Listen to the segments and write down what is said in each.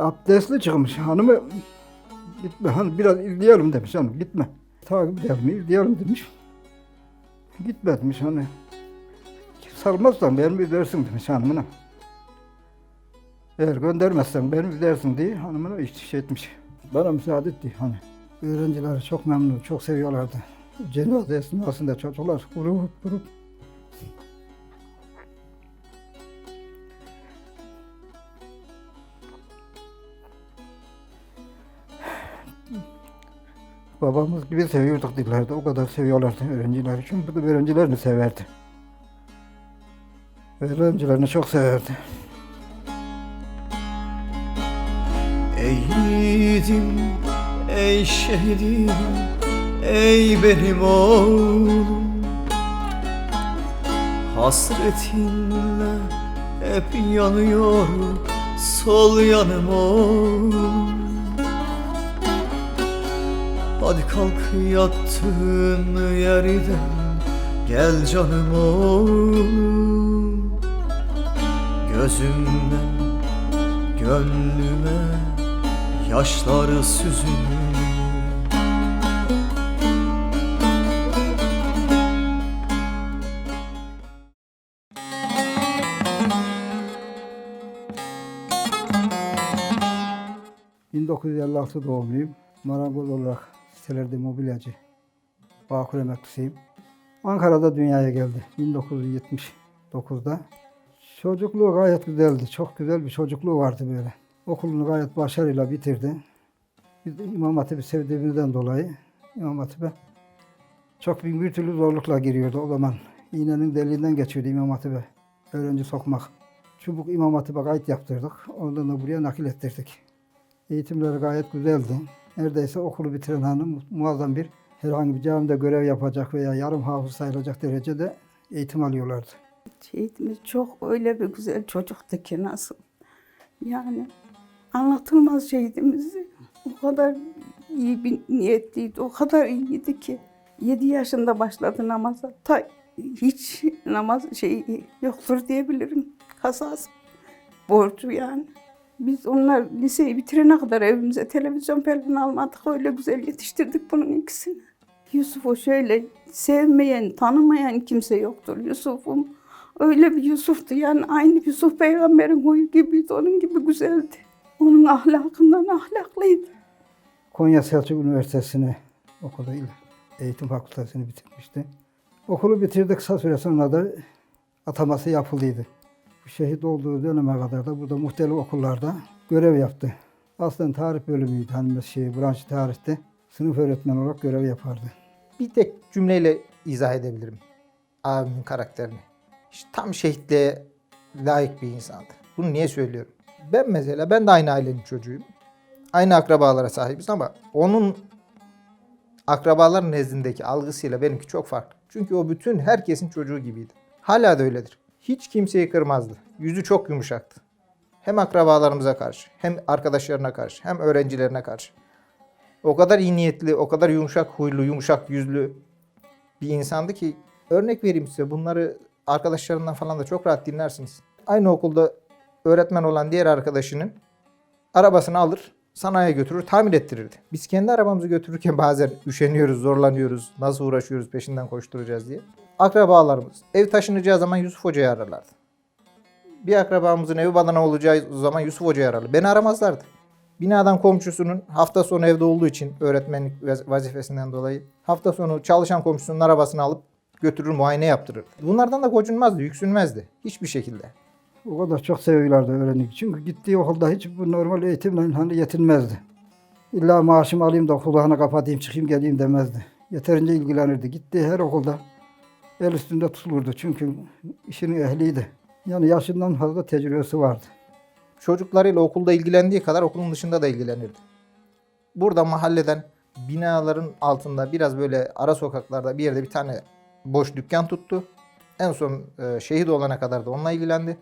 Abdestli çıkmış hanımı gitme hani biraz izleyelim demiş hanım gitme. Takip edelim izleyelim demiş. Gitme demiş hani. Sarmazsan beni izlersin demiş hanımına. Eğer göndermezsen beni izlersin diye hanımına istiş etmiş. Bana müsaade etti hani. Öğrenciler çok memnun, çok seviyorlardı. Cenaze esnasında çocuklar grup grup Babamız gibi seviyorduk dillerdi. O kadar seviyorlardı öğrenciler. Çünkü bu da öğrencilerini severdi. Öğrencilerini çok severdi. Ey yiğidim, ey şehidim, ey benim oğlum Hasretinle hep yanıyor sol yanım oğlum Hadi kalk yattığın yerden gel canım oğlum Gözümden Gönlüme yaşları süzülür Hı. 1956 doğumluyum. Marangoz olarak sitelerde mobilyacı. Bağkur emeklisiyim. Ankara'da dünyaya geldi 1979'da. Çocukluğu gayet güzeldi. Çok güzel bir çocukluğu vardı böyle. Okulunu gayet başarıyla bitirdi. Biz de İmam Hatip'i sevdiğimizden dolayı İmam Hatip'e çok bin bir türlü zorlukla giriyordu o zaman. İğnenin deliğinden geçiyordu İmam Hatip'e öğrenci sokmak. Çubuk İmam Hatip'e kayıt yaptırdık. Oradan da buraya nakil ettirdik. Eğitimleri gayet güzeldi. Neredeyse okulu bitiren hanım muazzam bir herhangi bir camide görev yapacak veya yarım hafız sayılacak derecede eğitim alıyorlardı. Şehitimiz çok öyle bir güzel çocuktu ki nasıl. Yani anlatılmaz şehidimizi. O kadar iyi bir niyetliydi, o kadar iyiydi ki. 7 yaşında başladı namaza. Ta hiç namaz şeyi yoktur diyebilirim. Kasas borcu yani. Biz onlar liseyi bitirene kadar evimize televizyon falan almadık. Öyle güzel yetiştirdik bunun ikisini. Yusuf'u şöyle sevmeyen, tanımayan kimse yoktur. Yusuf'um öyle bir Yusuf'tu. Yani aynı Yusuf peygamberin huyu gibiydi. Onun gibi güzeldi. Onun ahlakından ahlaklıydı. Konya Selçuk Üniversitesi'ni okudu. Eğitim fakültesini bitirmişti. Okulu bitirdik kısa süre sonra da ataması yapıldıydı. Şehit olduğu döneme kadar da burada muhtelif okullarda görev yaptı. Aslında tarih bölümüydü hani şey, branş tarihte. Sınıf öğretmen olarak görev yapardı. bir tek cümleyle izah edebilirim abimin karakterini. İşte tam şehitliğe layık bir insandı. Bunu niye söylüyorum? Ben mesela, ben de aynı ailenin çocuğuyum. Aynı akrabalara sahibiz ama onun akrabalar nezdindeki algısıyla benimki çok farklı. Çünkü o bütün herkesin çocuğu gibiydi. Hala da öyledir. Hiç kimseyi kırmazdı. Yüzü çok yumuşaktı. Hem akrabalarımıza karşı, hem arkadaşlarına karşı, hem öğrencilerine karşı. O kadar iyi niyetli, o kadar yumuşak huylu, yumuşak yüzlü bir insandı ki örnek vereyim size bunları arkadaşlarından falan da çok rahat dinlersiniz. Aynı okulda öğretmen olan diğer arkadaşının arabasını alır, sanayiye götürür, tamir ettirirdi. Biz kendi arabamızı götürürken bazen üşeniyoruz, zorlanıyoruz, nasıl uğraşıyoruz peşinden koşturacağız diye. Akrabalarımız ev taşınacağı zaman Yusuf Hoca'yı ararlardı. Bir akrabamızın evi badana olacağı zaman Yusuf Hoca'yı ararlar. Beni aramazlardı. Binadan komşusunun hafta sonu evde olduğu için öğretmenlik vaz- vazifesinden dolayı hafta sonu çalışan komşusunun arabasını alıp götürür muayene yaptırır. Bunlardan da gocunmazdı, yüksünmezdi hiçbir şekilde. O kadar çok seviyorlardı öğrenci. Çünkü gittiği okulda hiç bu normal eğitimle hani yetinmezdi. İlla maaşımı alayım da kulağını kapatayım çıkayım geleyim demezdi. Yeterince ilgilenirdi. Gittiği her okulda el üstünde tutulurdu. Çünkü işinin ehliydi. Yani yaşından fazla tecrübesi vardı. Çocuklarıyla okulda ilgilendiği kadar okulun dışında da ilgilenirdi. Burada mahalleden binaların altında biraz böyle ara sokaklarda bir yerde bir tane boş dükkan tuttu. En son e, şehit olana kadar da onunla ilgilendi.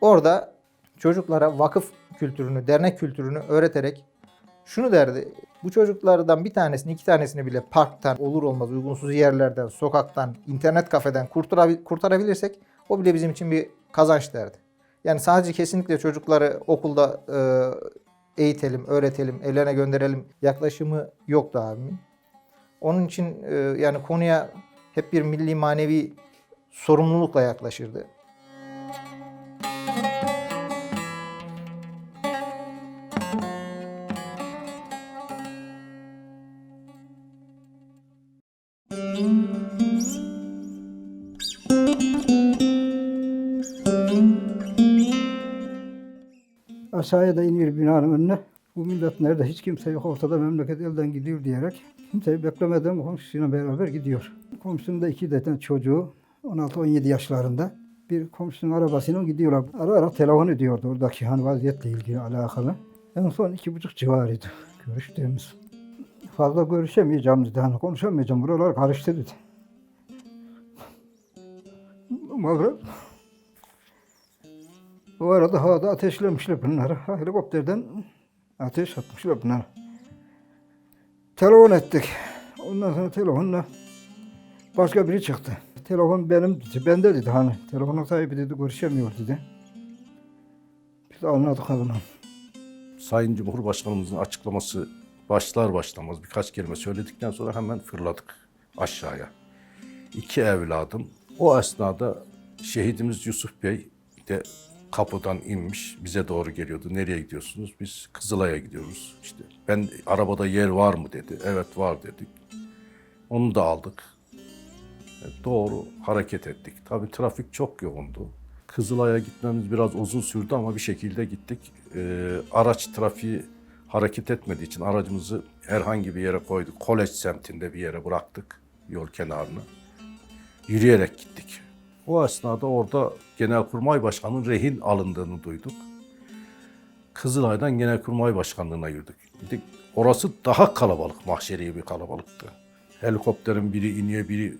Orada çocuklara vakıf kültürünü, dernek kültürünü öğreterek şunu derdi. Bu çocuklardan bir tanesini, iki tanesini bile parktan, olur olmaz uygunsuz yerlerden, sokaktan, internet kafeden kurtarabil- kurtarabilirsek o bile bizim için bir kazanç derdi. Yani sadece kesinlikle çocukları okulda e, eğitelim, öğretelim, evlerine gönderelim yaklaşımı yoktu abimin. Onun için e, yani konuya hep bir milli manevi sorumlulukla yaklaşırdı. Aşağıya da iniyor binanın önüne. Bu millet nerede hiç kimse yok ortada memleket elden gidiyor diyerek kimseyi beklemeden komşusuyla beraber gidiyor. Komşunun da iki tane çocuğu 16-17 yaşlarında bir komşunun arabasıyla gidiyorlar. Ara ara telefon ediyordu oradaki hani vaziyetle ilgili alakalı. En son iki buçuk civarıydı görüştüğümüz. Fazla görüşemeyeceğim dedi. Hani konuşamayacağım buralar karıştı dedi. Ama o arada havada ateşlemişler bunları. Helikopterden ateş atmışlar bunları. Telefon ettik. Ondan sonra telefonla başka biri çıktı. Telefon benim. Bende dedi hani. Telefonun sahibi dedi görüşemiyor dedi. Biz anladık zaman. Sayın Cumhurbaşkanımızın açıklaması başlar başlamaz birkaç kelime söyledikten sonra hemen fırladık aşağıya. İki evladım. O esnada şehidimiz Yusuf Bey de kapıdan inmiş bize doğru geliyordu. Nereye gidiyorsunuz? Biz Kızılay'a gidiyoruz. İşte ben arabada yer var mı dedi. Evet var dedik. Onu da aldık. E, Doğru hareket ettik. Tabii trafik çok yoğundu. Kızılay'a gitmemiz biraz uzun sürdü ama bir şekilde gittik. Ee, araç trafiği hareket etmediği için aracımızı herhangi bir yere koyduk. Kolej semtinde bir yere bıraktık yol kenarına. Yürüyerek gittik. O esnada orada Genelkurmay Başkanı'nın rehin alındığını duyduk. Kızılay'dan Genelkurmay Başkanlığı'na yürüdük. Gittik. Orası daha kalabalık, mahşeri bir kalabalıktı. Helikopterin biri iniyor, biri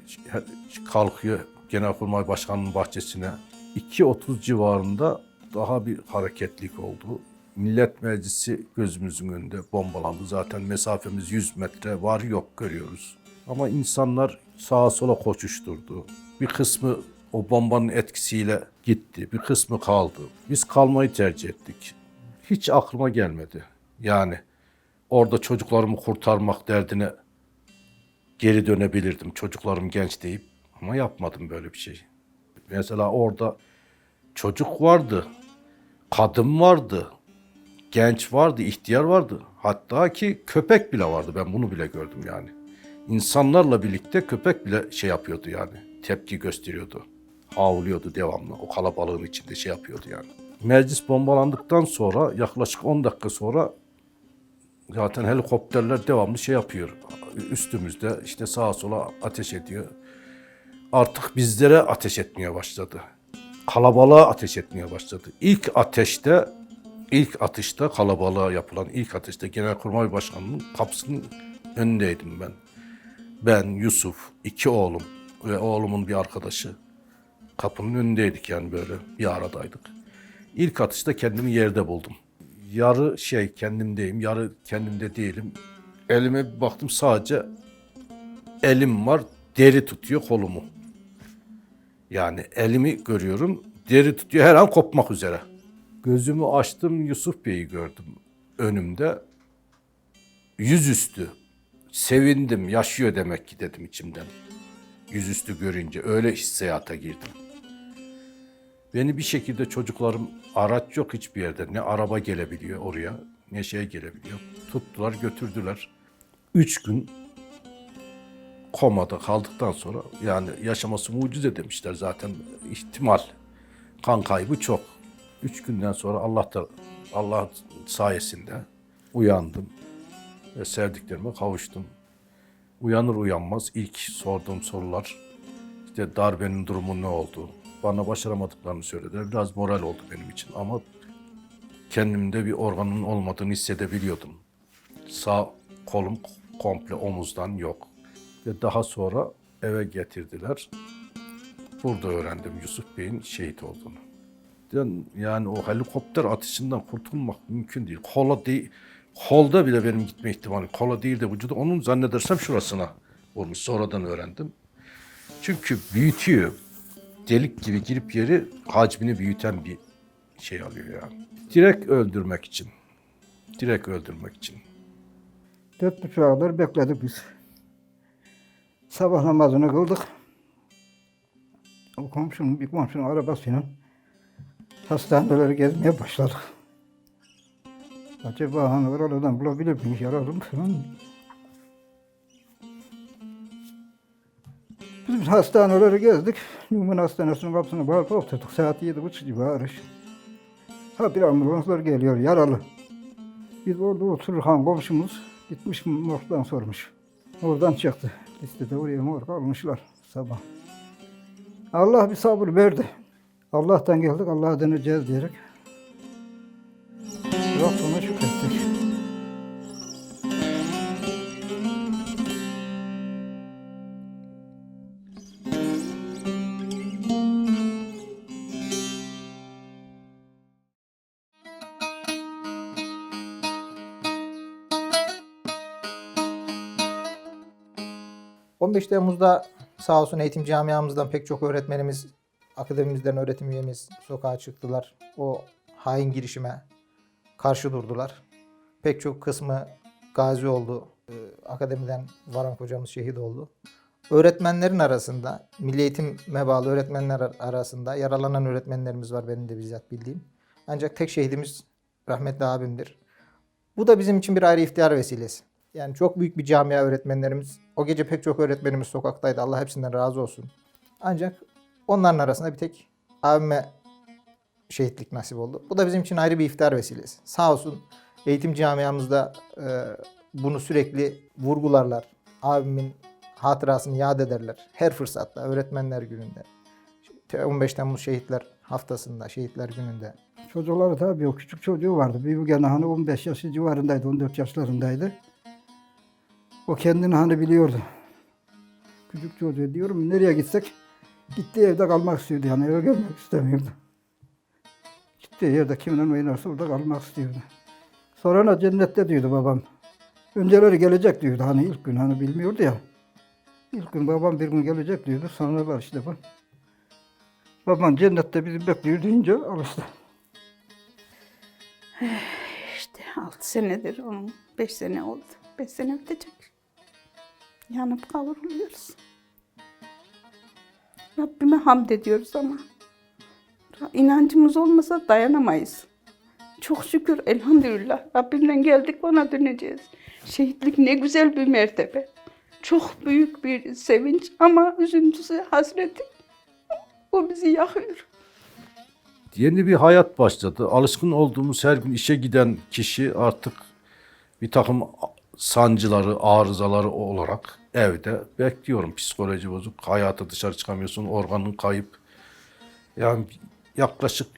kalkıyor Genelkurmay Başkanı'nın bahçesine. 2.30 civarında daha bir hareketlik oldu. Millet Meclisi gözümüzün önünde bombalandı. Zaten mesafemiz 100 metre var yok görüyoruz. Ama insanlar sağa sola koşuşturdu. Bir kısmı o bombanın etkisiyle gitti. Bir kısmı kaldı. Biz kalmayı tercih ettik. Hiç aklıma gelmedi. Yani orada çocuklarımı kurtarmak derdine geri dönebilirdim. Çocuklarım genç deyip ama yapmadım böyle bir şey. Mesela orada çocuk vardı, kadın vardı, genç vardı, ihtiyar vardı. Hatta ki köpek bile vardı. Ben bunu bile gördüm yani. İnsanlarla birlikte köpek bile şey yapıyordu yani. Tepki gösteriyordu. Havlıyordu devamlı. O kalabalığın içinde şey yapıyordu yani. Meclis bombalandıktan sonra yaklaşık 10 dakika sonra zaten helikopterler devamlı şey yapıyor. Üstümüzde işte sağa sola ateş ediyor. Artık bizlere ateş etmeye başladı. Kalabalığa ateş etmeye başladı. İlk ateşte, ilk atışta kalabalığa yapılan ilk ateşte Genelkurmay Başkanı'nın kapısının önündeydim ben. Ben, Yusuf, iki oğlum ve oğlumun bir arkadaşı. Kapının önündeydik yani böyle bir aradaydık. İlk atışta kendimi yerde buldum. Yarı şey kendimdeyim, yarı kendimde değilim. Elime bir baktım sadece elim var, deri tutuyor kolumu. Yani elimi görüyorum, deri tutuyor her an kopmak üzere. Gözümü açtım, Yusuf Bey'i gördüm önümde. Yüzüstü. Sevindim, yaşıyor demek ki dedim içimden. Yüzüstü görünce öyle hissiyata girdim. Beni bir şekilde çocuklarım araç yok hiçbir yerde. Ne araba gelebiliyor oraya ne şey gelebiliyor. Tuttular götürdüler. Üç gün komada kaldıktan sonra yani yaşaması mucize demişler zaten ihtimal. Kan kaybı çok. Üç günden sonra Allah da Allah sayesinde uyandım ve sevdiklerime kavuştum. Uyanır uyanmaz ilk sorduğum sorular işte darbenin durumu ne oldu? Bana başaramadıklarını söylediler. Biraz moral oldu benim için ama kendimde bir organın olmadığını hissedebiliyordum. Sağ kolum komple omuzdan yok. Ve daha sonra eve getirdiler. Burada öğrendim Yusuf Bey'in şehit olduğunu. Yani, o helikopter atışından kurtulmak mümkün değil. Kola değil, kolda bile benim gitme ihtimali. Kola değil de vücuda onun zannedersem şurasına vurmuş. Sonradan öğrendim. Çünkü büyütüyor. Delik gibi girip yeri hacmini büyüten bir şey alıyor yani. Direkt öldürmek için. Direkt öldürmek için. Dört buçuğa kadar bekledik biz. Sabah namazını kıldık. O komşunun, bir komşunun arabasıyla hastaneleri gezmeye başladık. Acaba hani oralardan bulabilir miyiz, yaralım falan. Biz hastaneleri gezdik. Numan Hastanesi'nin kapısını bağırıp oturduk. Saat yedi buçuk civarı. Ha bir ambulanslar geliyor, yaralı. Biz orada otururken komşumuz gitmiş morgdan sormuş. Oradan çıktı. Listede oraya morga almışlar sabah. Allah bir sabır verdi. Allah'tan geldik, Allah'a döneceğiz diyerek. 15 Temmuz'da sağ olsun eğitim camiamızdan pek çok öğretmenimiz, akademimizden öğretim üyemiz sokağa çıktılar. O hain girişime karşı durdular. Pek çok kısmı gazi oldu. Ee, Akademiden Varan hocamız şehit oldu. Öğretmenlerin arasında, milli eğitime bağlı öğretmenler ar- arasında yaralanan öğretmenlerimiz var benim de bizzat bildiğim. Ancak tek şehidimiz rahmetli abimdir. Bu da bizim için bir ayrı iftihar vesilesi. Yani çok büyük bir camia öğretmenlerimiz. O gece pek çok öğretmenimiz sokaktaydı. Allah hepsinden razı olsun. Ancak onların arasında bir tek abime şehitlik nasip oldu. Bu da bizim için ayrı bir iftihar vesilesi. Sağ olsun eğitim camiamızda e, bunu sürekli vurgularlar. Abimin hatırasını yad ederler. Her fırsatta, öğretmenler gününde. 15 Temmuz Şehitler Haftasında, Şehitler Günü'nde. Çocukları tabii o küçük çocuğu vardı. Bir gene hani 15 yaşı civarındaydı, 14 yaşlarındaydı. O kendini hani biliyordu. Küçük çocuğu diyorum nereye gitsek gittiği evde kalmak istiyordu yani eve gelmek istemiyordu. Gittiği yerde kiminle oynarsa orada kalmak istiyordu. Sonra da cennette diyordu babam. Önceleri gelecek diyordu hani ilk gün hani bilmiyordu ya. İlk gün babam bir gün gelecek diyordu. Sonralar işte bu. Babam cennette bizi bekliyor deyince al işte. İşte altı senedir onun. Beş sene oldu. Beş sene bitecek. Yanıp kavruluyoruz. Rabbime hamd ediyoruz ama inancımız olmasa dayanamayız. Çok şükür elhamdülillah Rabbimden geldik ona döneceğiz. Şehitlik ne güzel bir mertebe. Çok büyük bir sevinç ama üzüntüsü, hasreti o bizi yakıyor. Yeni bir hayat başladı. Alışkın olduğumuz her gün işe giden kişi artık bir takım sancıları, arızaları olarak evde bekliyorum. Psikoloji bozuk, hayata dışarı çıkamıyorsun, organın kayıp. Yani yaklaşık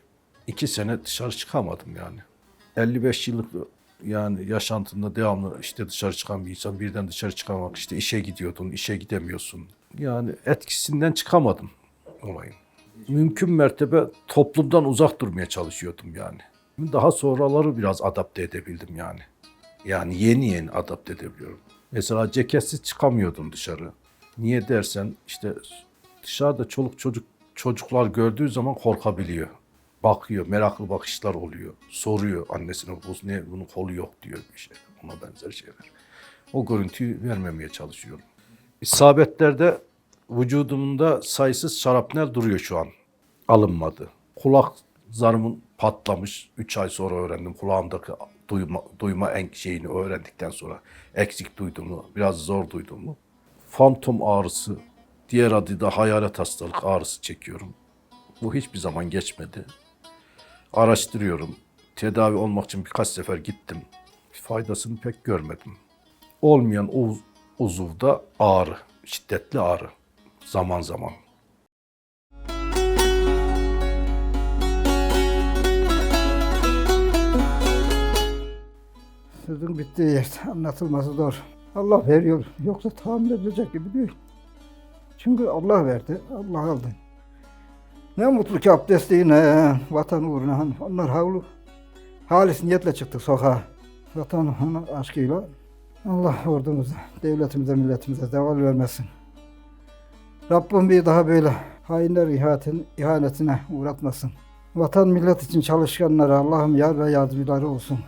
iki sene dışarı çıkamadım yani. 55 yıllık yani yaşantında devamlı işte dışarı çıkan bir insan birden dışarı çıkamak işte işe gidiyordun, işe gidemiyorsun. Yani etkisinden çıkamadım olayın mümkün mertebe toplumdan uzak durmaya çalışıyordum yani. Daha sonraları biraz adapte edebildim yani. Yani yeni yeni adapte edebiliyorum. Mesela ceketsiz çıkamıyordum dışarı. Niye dersen işte dışarıda çoluk çocuk çocuklar gördüğü zaman korkabiliyor. Bakıyor, meraklı bakışlar oluyor. Soruyor annesine bu ne bunun kolu yok diyor bir şey. Ona benzer şeyler. O görüntüyü vermemeye çalışıyorum. İsabetlerde vücudumda sayısız şarapnel duruyor şu an. Alınmadı. Kulak zarımın patlamış. 3 ay sonra öğrendim. Kulağımdaki duyma, duyma en şeyini öğrendikten sonra eksik duyduğumu, biraz zor duyduğumu. Fantom ağrısı, diğer adıyla hayalet hastalık ağrısı çekiyorum. Bu hiçbir zaman geçmedi. Araştırıyorum. Tedavi olmak için birkaç sefer gittim. Faydasını pek görmedim. Olmayan uz, uzuvda ağrı, şiddetli ağrı zaman zaman. Sözün bittiği yerde anlatılması zor. Allah veriyor. Yoksa tahammül edilecek gibi değil. Çünkü Allah verdi, Allah aldı. Ne mutlu ki abdestliğine, vatan uğruna. Onlar havlu, halis niyetle çıktık sokağa. Vatan aşkıyla. Allah ordumuza, devletimize, milletimize zeval vermesin. Rabbim bir daha böyle hainler ihanetin, ihanetine uğratmasın. Vatan millet için çalışanlara Allah'ım yar ve yardımcıları olsun.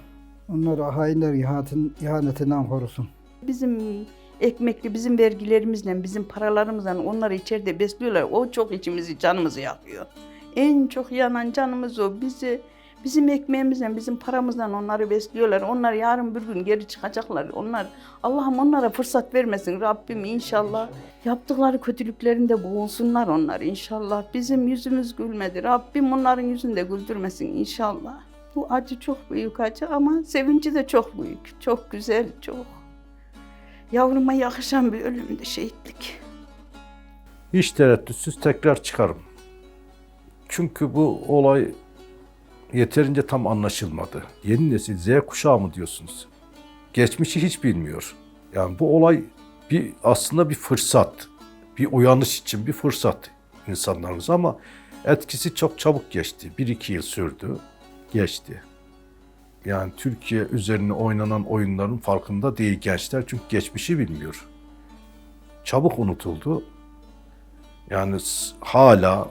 Onları hainler ihanetin, ihanetinden korusun. Bizim ekmekli, bizim vergilerimizle, bizim paralarımızla onları içeride besliyorlar. O çok içimizi, canımızı yakıyor. En çok yanan canımız o. Bizi bizim ekmeğimizle, bizim paramızla onları besliyorlar. Onlar yarın bir gün geri çıkacaklar. Onlar Allah'ım onlara fırsat vermesin Rabbim inşallah. Yaptıkları kötülüklerinde boğulsunlar onlar inşallah. Bizim yüzümüz gülmedi. Rabbim onların yüzünü de güldürmesin inşallah. Bu acı çok büyük acı ama sevinci de çok büyük. Çok güzel, çok. Yavruma yakışan bir ölümdü şehitlik. Hiç tereddütsüz tekrar çıkarım. Çünkü bu olay yeterince tam anlaşılmadı. Yeni nesil Z kuşağı mı diyorsunuz? Geçmişi hiç bilmiyor. Yani bu olay bir aslında bir fırsat. Bir uyanış için bir fırsat insanlarımız ama etkisi çok çabuk geçti. Bir iki yıl sürdü. Geçti. Yani Türkiye üzerine oynanan oyunların farkında değil gençler çünkü geçmişi bilmiyor. Çabuk unutuldu. Yani hala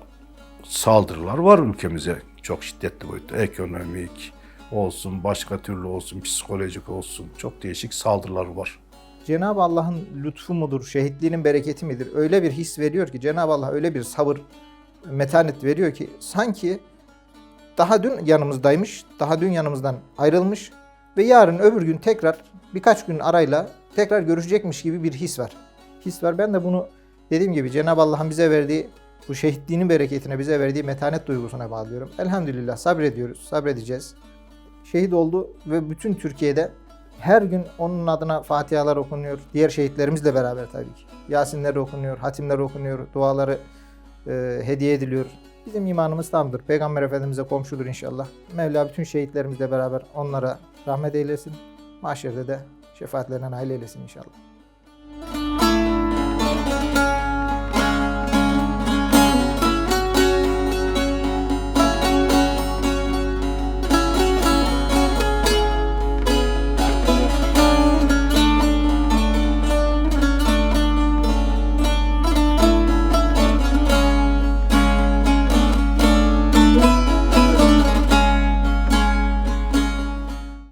saldırılar var ülkemize çok şiddetli boyutta. Ekonomik olsun, başka türlü olsun, psikolojik olsun çok değişik saldırılar var. Cenab-ı Allah'ın lütfu mudur, şehitliğinin bereketi midir? Öyle bir his veriyor ki Cenab-ı Allah öyle bir sabır, metanet veriyor ki sanki daha dün yanımızdaymış, daha dün yanımızdan ayrılmış ve yarın öbür gün tekrar birkaç gün arayla tekrar görüşecekmiş gibi bir his var. His var. Ben de bunu dediğim gibi Cenab-ı Allah'ın bize verdiği bu şehitliğinin bereketine bize verdiği metanet duygusuna bağlıyorum. Elhamdülillah sabrediyoruz, sabredeceğiz. Şehit oldu ve bütün Türkiye'de her gün onun adına fatihalar okunuyor. Diğer şehitlerimizle beraber tabii ki. Yasinler okunuyor, hatimler okunuyor, duaları e, hediye ediliyor. Bizim imanımız tamdır. Peygamber Efendimiz'e komşudur inşallah. Mevla bütün şehitlerimizle beraber onlara rahmet eylesin. Mahşerde de şefaatlerine nail eylesin inşallah.